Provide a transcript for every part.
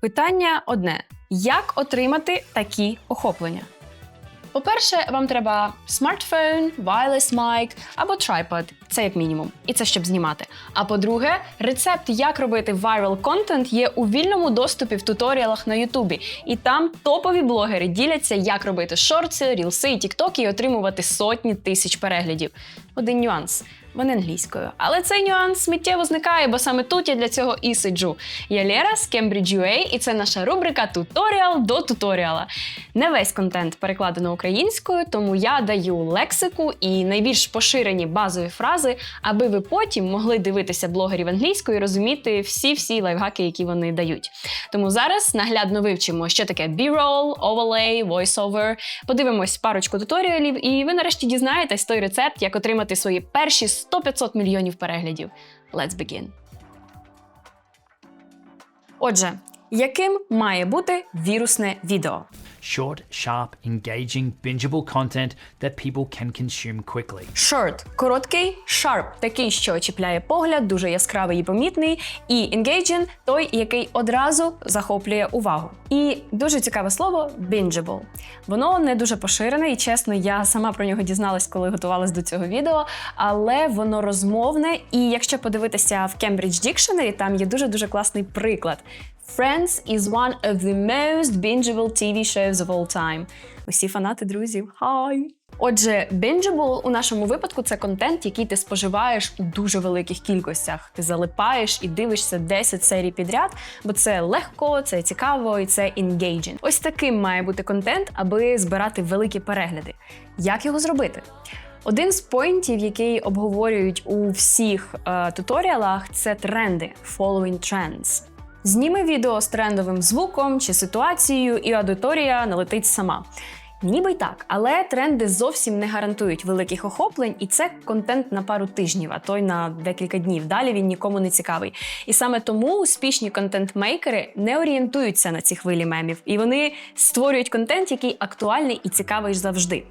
Питання одне: як отримати такі охоплення? По-перше, вам треба смартфон, wireless mic або tripod. Це як мінімум. І це щоб знімати. А по-друге, рецепт, як робити viral контент, є у вільному доступі в туторіалах на Ютубі. І там топові блогери діляться, як робити шорти, рілси тіктоки і отримувати сотні тисяч переглядів. Один нюанс. Вони англійською. Але цей нюанс миттєво зникає, бо саме тут я для цього і сиджу. Я Лера з Cambridge UA, і це наша рубрика Туторіал до туторіала. Не весь контент перекладено українською, тому я даю лексику і найбільш поширені базові фрази, аби ви потім могли дивитися блогерів англійською і розуміти всі-всі лайфхаки, які вони дають. Тому зараз наглядно вивчимо, що таке B-roll, overlay, voiceover. Подивимось парочку туторіалів, і ви нарешті дізнаєтесь той рецепт, як отримати свої перші 100-500 мільйонів переглядів. Let's begin. Отже, яким має бути вірусне відео? Short, sharp, engaging, bingeable content that people can consume quickly. Short – короткий, sharp – такий, що чіпляє погляд, дуже яскравий і помітний, і engaging – той, який одразу захоплює увагу. І дуже цікаве слово bingeable. Воно не дуже поширене, і чесно, я сама про нього дізналась, коли готувалась до цього відео, але воно розмовне. І якщо подивитися в Cambridge Dictionary, там є дуже дуже класний приклад. Friends is one of the most bingeable TV shows of all time. Усі фанати друзів. Хай! Отже, bingeable у нашому випадку це контент, який ти споживаєш у дуже великих кількостях. Ти залипаєш і дивишся 10 серій підряд, бо це легко, це цікаво і це engaging. Ось таким має бути контент, аби збирати великі перегляди. Як його зробити? Один з поінтів, який обговорюють у всіх е, туторіалах, це тренди following trends. Зніми відео з трендовим звуком чи ситуацією, і аудиторія налетить сама. Ніби й так, але тренди зовсім не гарантують великих охоплень, і це контент на пару тижнів, а то й на декілька днів. Далі він нікому не цікавий. І саме тому успішні контент-мейкери не орієнтуються на ці хвилі мемів, і вони створюють контент, який актуальний і цікавий завжди.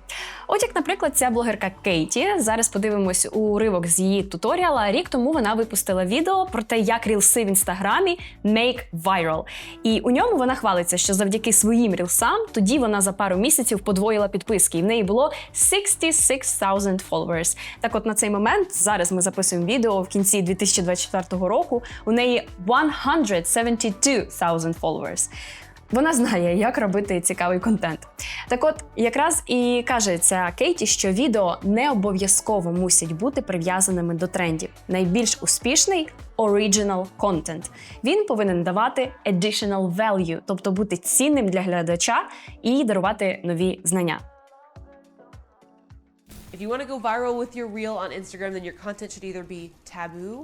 От як, наприклад, ця блогерка Кейті. Зараз подивимось уривок з її туторіала. Рік тому вона випустила відео про те, як рілси в інстаграмі make viral. І у ньому вона хвалиться, що завдяки своїм рілсам тоді вона за пару місяців подвоїла підписки, і в неї було 66 000 followers. Так, от на цей момент зараз ми записуємо відео в кінці 2024 року. У неї 172 000 followers. Вона знає, як робити цікавий контент. Так от, якраз і каже ця Кейті, що відео не обов'язково мусять бути прив'язаними до трендів. Найбільш успішний original content. Він повинен давати additional value, тобто бути цінним для глядача і дарувати нові знання. If you want to go viral with your reel on Instagram, then your content should either be taboo,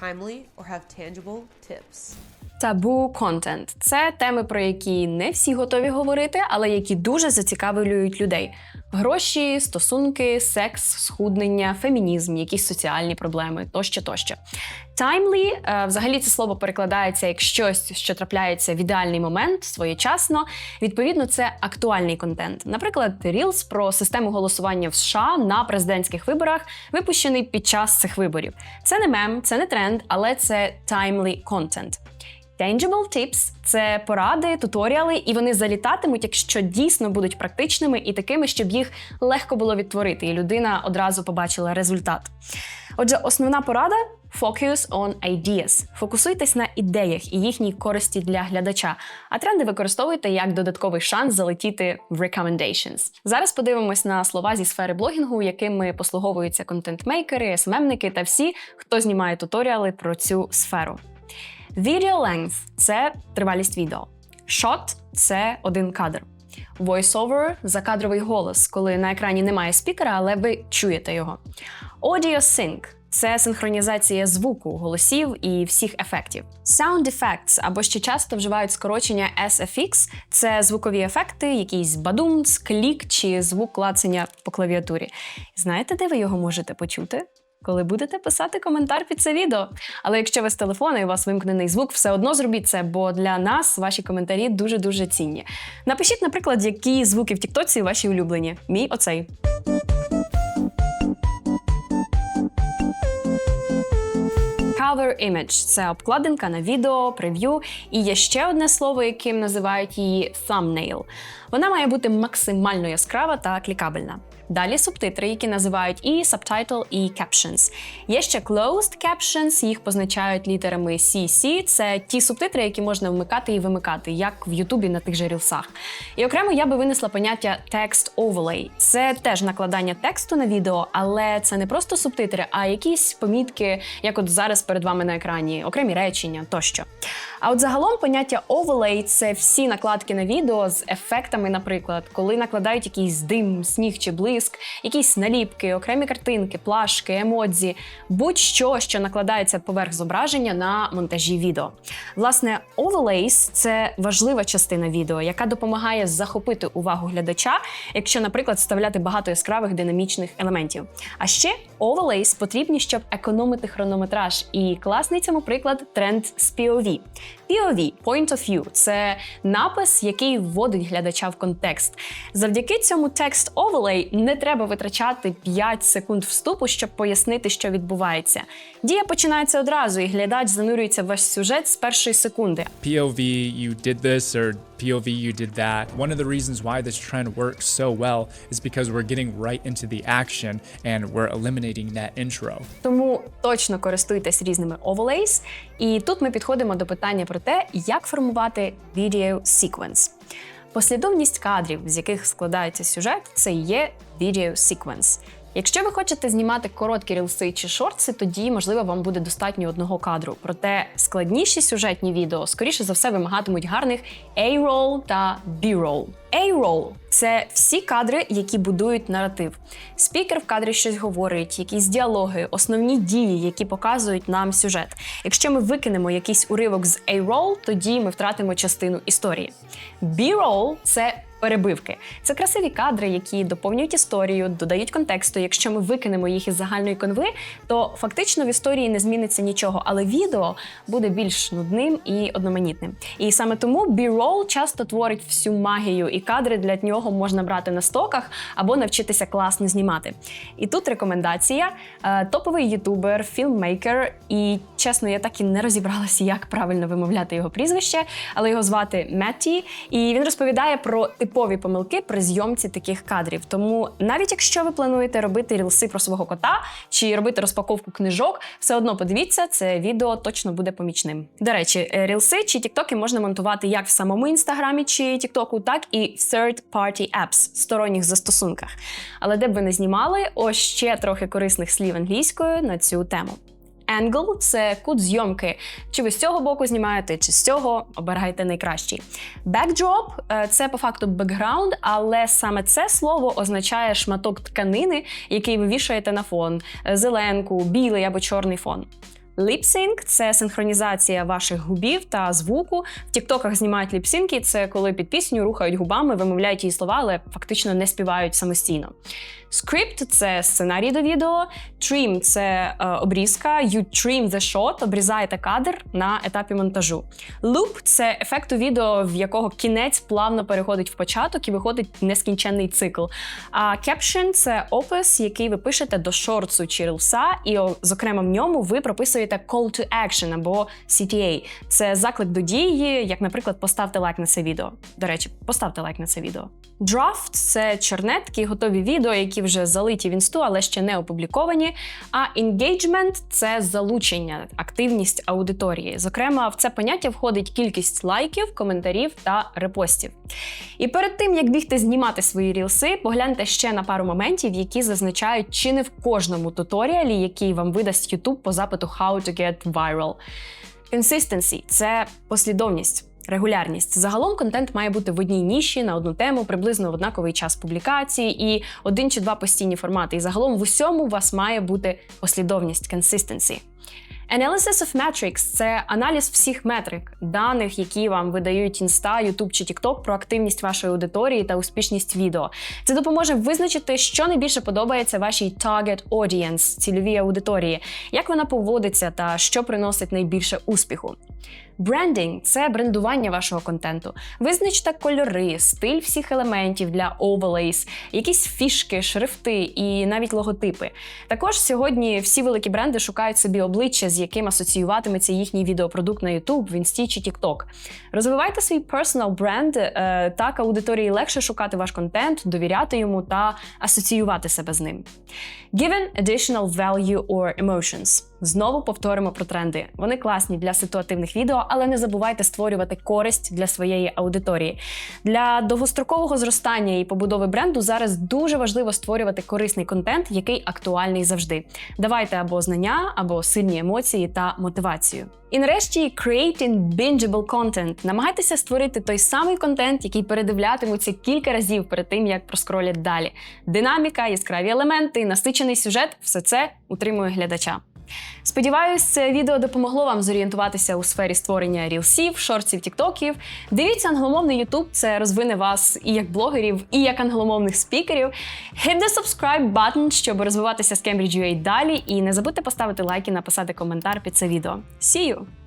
timely, or have tangible tips. Табу контент це теми, про які не всі готові говорити, але які дуже зацікавлюють людей: гроші, стосунки, секс, схуднення, фемінізм, якісь соціальні проблеми тощо, тощо. Timely, е, взагалі, це слово перекладається як щось, що трапляється в ідеальний момент, своєчасно. Відповідно, це актуальний контент. Наприклад, Reels про систему голосування в США на президентських виборах, випущений під час цих виборів. Це не мем, це не тренд, але це timely content. Tangible tips – це поради, туторіали, і вони залітатимуть, якщо дійсно будуть практичними і такими, щоб їх легко було відтворити, і людина одразу побачила результат. Отже, основна порада focus on ideas. Фокусуйтесь на ідеях і їхній користі для глядача, а тренди використовуйте як додатковий шанс залетіти в recommendations. Зараз подивимось на слова зі сфери блогінгу, якими послуговуються контент-мейкери, СММники та всі, хто знімає туторіали про цю сферу. Video length – це тривалість відео. Shot – це один кадр. Voiceover – закадровий голос, коли на екрані немає спікера, але ви чуєте його. Audio sync – це синхронізація звуку, голосів і всіх ефектів. Sound effects або ще часто вживають скорочення SFX – це звукові ефекти, якийсь бадумц, клік чи звук клацання по клавіатурі. Знаєте, де ви його можете почути? Коли будете писати коментар під це відео. Але якщо ви з телефону і у вас вимкнений звук, все одно зробіть це, бо для нас ваші коментарі дуже-дуже цінні. Напишіть, наприклад, які звуки в Тіктоці ваші улюблені. Мій оцей. cover image – це обкладинка на відео, прев'ю. І є ще одне слово, яким називають її thumbnail. Вона має бути максимально яскрава та клікабельна. Далі субтитри, які називають і subtitle, і captions. Є ще closed captions, їх позначають літерами CC. Це ті субтитри, які можна вмикати і вимикати, як в Ютубі на тих же рілсах. І окремо я би винесла поняття text overlay. Це теж накладання тексту на відео, але це не просто субтитри, а якісь помітки, як от зараз перед вами на екрані, окремі речення тощо. А от загалом поняття overlay – це всі накладки на відео з ефектами, наприклад, коли накладають якийсь дим, сніг чи блиск, якісь наліпки, окремі картинки, плашки, емодзі, будь-що, що накладається поверх зображення на монтажі відео. Власне, overlays – це важлива частина відео, яка допомагає захопити увагу глядача, якщо, наприклад, вставляти багато яскравих динамічних елементів. А ще overlays потрібні, щоб економити хронометраж. І класний цьому приклад тренд з POV. POV – Point of View – це напис, який вводить глядача в контекст. Завдяки цьому текст overlay не треба витрачати 5 секунд вступу, щоб пояснити, що відбувається. Дія починається одразу, і глядач занурюється в ваш сюжет з першої секунди. POV, you did this, or POV, you did that. One of the reasons why this trend works so well is because we're getting right into the action and we're eliminating that intro. Тому точно користуйтесь різними overlays. І тут ми підходимо до питання про те, як формувати video sequence. Послідовність кадрів, з яких складається сюжет, це є video sequence. Якщо ви хочете знімати короткі рілси чи шортси, тоді можливо вам буде достатньо одного кадру. Проте складніші сюжетні відео, скоріше за все, вимагатимуть гарних A-roll та B-roll. A-roll – це всі кадри, які будують наратив. Спікер в кадрі щось говорить, якісь діалоги, основні дії, які показують нам сюжет. Якщо ми викинемо якийсь уривок з A-roll, тоді ми втратимо частину історії. B-roll – це перебивки. Це красиві кадри, які доповнюють історію, додають контексту. Якщо ми викинемо їх із загальної конви, то фактично в історії не зміниться нічого, але відео буде більш нудним і одноманітним. І саме тому B-roll часто творить всю магію, і кадри для нього можна брати на стоках або навчитися класно знімати. І тут рекомендація: Е, топовий ютубер, фільммейкер, і чесно, я так і не розібралася, як правильно вимовляти його прізвище, але його звати Метті, і він розповідає про типові помилки при зйомці таких кадрів. Тому навіть якщо ви плануєте робити рілси про свого кота чи робити розпаковку книжок, все одно подивіться, це відео точно буде помічним. До речі, е, рілси чи тіктоки можна монтувати як в самому інстаграмі чи тіктоку, так і в third-party apps, сторонніх застосунках. Але де б ви не знімали, ось ще трохи корисних слів англійською на цю тему. Angle – це кут зйомки. Чи ви з цього боку знімаєте, чи з цього обирайте найкращий. Backdrop – е, це по факту бекграунд, але саме це слово означає шматок тканини, який ви вішаєте на фон, е, зеленку, білий або чорний фон. Ліпсинк це синхронізація ваших губів та звуку. В тіктоках знімають ліпсинки. Це коли під пісню рухають губами, вимовляють її слова, але фактично не співають самостійно. Скрипт це сценарій до відео. Trim – це е, обрізка. You trim the shot, обрізаєте кадр на етапі монтажу. Loop – це ефект у відео, в якого кінець плавно переходить в початок і виходить нескінченний цикл. А caption – це опис, який ви пишете до шортсу чи рилса, і зокрема в ньому ви прописуєте call to action або CTA. Це заклик до дії, як, наприклад, поставте лайк на це відео. До речі, поставте лайк на це відео. Draft – це чорнетки, готові відео, які вже залиті в інсту, але ще не опубліковані. А engagement – це залучення, активність аудиторії. Зокрема, в це поняття входить кількість лайків, коментарів та репостів. І перед тим як бігти знімати свої рілси, погляньте ще на пару моментів, які зазначають чи не в кожному туторіалі, який вам видасть YouTube по запиту How to get viral. Consistency – це послідовність. Регулярність загалом контент має бути в одній ніші на одну тему, приблизно в однаковий час публікації, і один чи два постійні формати. І загалом в усьому у вас має бути послідовність consistency. Analysis of metrics – це аналіз всіх метрик, даних, які вам видають Insta, YouTube чи TikTok про активність вашої аудиторії та успішність відео. Це допоможе визначити, що найбільше подобається вашій target audience, цільовій аудиторії, як вона поводиться та що приносить найбільше успіху. Брендінг це брендування вашого контенту. Визначте кольори, стиль всіх елементів для overlays, якісь фішки, шрифти і навіть логотипи. Також сьогодні всі великі бренди шукають собі обличчя, з яким асоціюватиметься їхній відеопродукт на YouTube, в Інсті чи TikTok. Розвивайте свій personal бренд, е, так аудиторії легше шукати ваш контент, довіряти йому та асоціювати себе з ним. Given additional value or emotions. Знову повторимо про тренди. Вони класні для ситуативних відео, але не забувайте створювати користь для своєї аудиторії. Для довгострокового зростання і побудови бренду зараз дуже важливо створювати корисний контент, який актуальний завжди. Давайте або знання, або сильні емоції та мотивацію. І нарешті creating bingeable content. Намагайтеся створити той самий контент, який передивлятимуться кілька разів перед тим, як проскролять далі. Динаміка, яскраві елементи, насичений сюжет все це утримує глядача. Сподіваюсь, це відео допомогло вам зорієнтуватися у сфері створення рілсів, шортсів, тіктоків. Дивіться англомовний YouTube, це розвине вас і як блогерів, і як англомовних спікерів. Hit the subscribe button, щоб розвиватися з Cambridge UA далі. І не забудьте поставити лайк і написати коментар під це відео. See you!